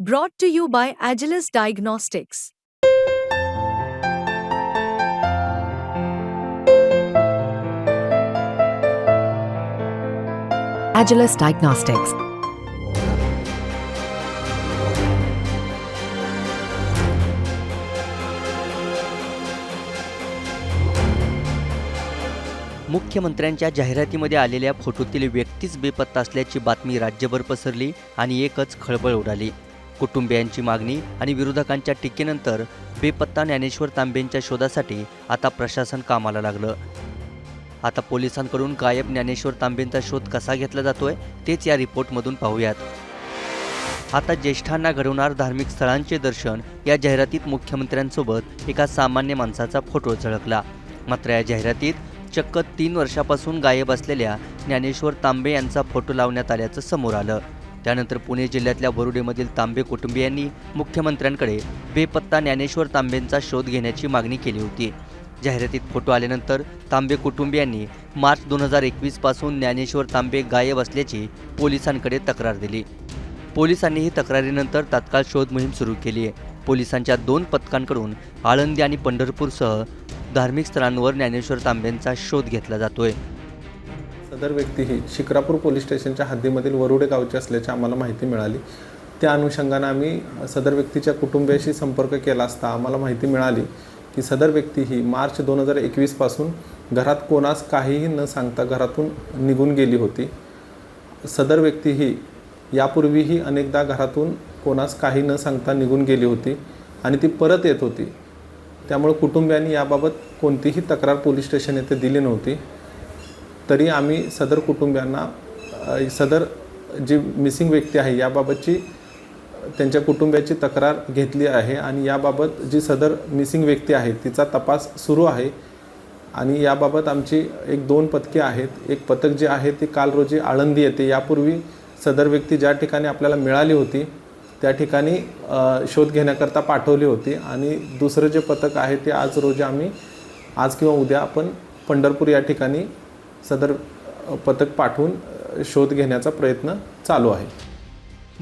Brought to you by Agilis Diagnostics. Agilis Diagnostics. मुख्यमंत्र्यांच्या जाहिरातीमध्ये आलेल्या फोटोतील व्यक्तीच बेपत्ता असल्याची बातमी राज्यभर पसरली आणि एकच खळबळ उडाली कुटुंबियांची मागणी आणि विरोधकांच्या टीकेनंतर बेपत्ता ज्ञानेश्वर तांबेंच्या शोधासाठी आता प्रशासन कामाला लागलं. आता पोलिसांकडून गायब ज्ञानेश्वर तांबेंचा शोध कसा घेतला जातोय तेच या रिपोर्टमधून पाहूयात. आता ज्येष्ठांना घडवणार धार्मिक स्थळांचे दर्शन या जाहिरातीत मुख्यमंत्र्यांसोबत एका सामान्य माणसाचा फोटो झळकला. मात्र या जाहिरातीत चक्क तीन वर्षापासून गायब असलेल्या ज्ञानेश्वर तांबे यांचा फोटो लावण्यात आल्याचं समोर आलं. त्यानंतर पुणे जिल्ह्यातल्या वरुडेमधील तांबे कुटुंबियांनी मुख्यमंत्र्यांकडे बेपत्ता ज्ञानेश्वर तांबेंचा शोध घेण्याची मागणी केली होती. जाहिरातीत फोटो आल्यानंतर तांबे कुटुंबियांनी मार्च दोन हजार एकवीसपासून ज्ञानेश्वर तांबे गायब असल्याची पोलिसांकडे तक्रार दिली. पोलिसांनी ही तक्रारीनंतर तात्काळ शोध मोहीम सुरू केली. आहे पोलिसांच्या दोन पथकांकडून आळंदी आणि पंढरपूरसह धार्मिक स्थळांवर ज्ञानेश्वर तांबेंचा शोध घेतला जातोय. सदर व्यक्ती ही शिक्रापूर पोलीस स्टेशनच्या हद्दीमधील वरुडे गावची असल्याची आम्हाला माहिती मिळाली. त्या अनुषंगानं आम्ही सदर व्यक्तीच्या कुटुंबियाशी संपर्क केला असता आम्हाला माहिती मिळाली की सदर व्यक्ती ही मार्च दोन हजार एकवीसपासून घरात कोणास काहीही न सांगता घरातून निघून गेली होती. सदर व्यक्ती ही यापूर्वीही अनेकदा घरातून कोणास काही न सांगता निघून गेली होती आणि ती परत येत होती. त्यामुळे कुटुंबियांनी याबाबत कोणतीही तक्रार पोलीस स्टेशन येथे दिली नव्हती. तरी आम्ही सदर कुटुंबियांना सदर जी मिसिंग व्यक्ती आहे याबाबतची त्यांच्या कुटुंबियाची तक्रार घेतली आहे आणि याबाबत जी सदर मिसिंग व्यक्ती आहे तिचा तपास सुरू आहे. आणि याबाबत आमची एक दोन पथके आहेत. एक पथक जे आहे ते काल रोजी आळंदी येते. यापूर्वी सदर व्यक्ती ज्या ठिकाणी आपल्याला मिळाली होती त्या ठिकाणी शोध घेण्याकरता पाठवली होती. आणि दुसरं जे पथक आहे ते आज रोजी आम्ही आज किंवा उद्या आपण पंढरपूर या ठिकाणी सदर पथक पाठवून शोध घेण्याचा प्रयत्न चालू आहे.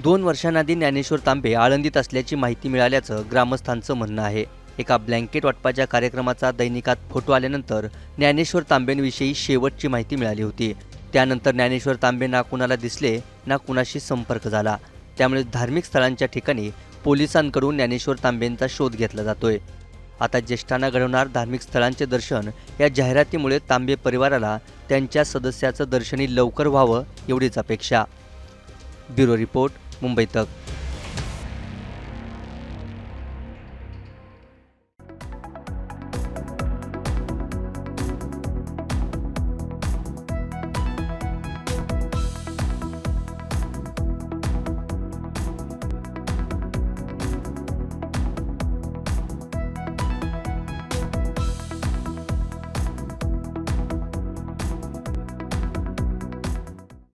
दोन वर्षांआधी ज्ञानेश्वर तांबे आळंदीत असल्याची माहिती मिळाल्याचं ग्रामस्थांचं म्हणणं आहे. एका ब्लँकेट वाटपाच्या कार्यक्रमाचा दैनिकात फोटो आल्यानंतर ज्ञानेश्वर तांबेंविषयी शेवटची माहिती मिळाली होती. त्यानंतर ज्ञानेश्वर तांबे ना कुणाला दिसले ना कुणाशी संपर्क झाला. त्यामुळे धार्मिक स्थळांच्या ठिकाणी पोलिसांकडून ज्ञानेश्वर तांबेंचा शोध घेतला जातोय. आता ज्येष्ठांना घडवणार धार्मिक स्थळांचे दर्शन या जाहिरातीमुळे तांबे परिवाराला त्यांच्या सदस्याचं दर्शनी लवकर व्हावं एवढीच अपेक्षा. ब्युरो रिपोर्ट मुंबई तक.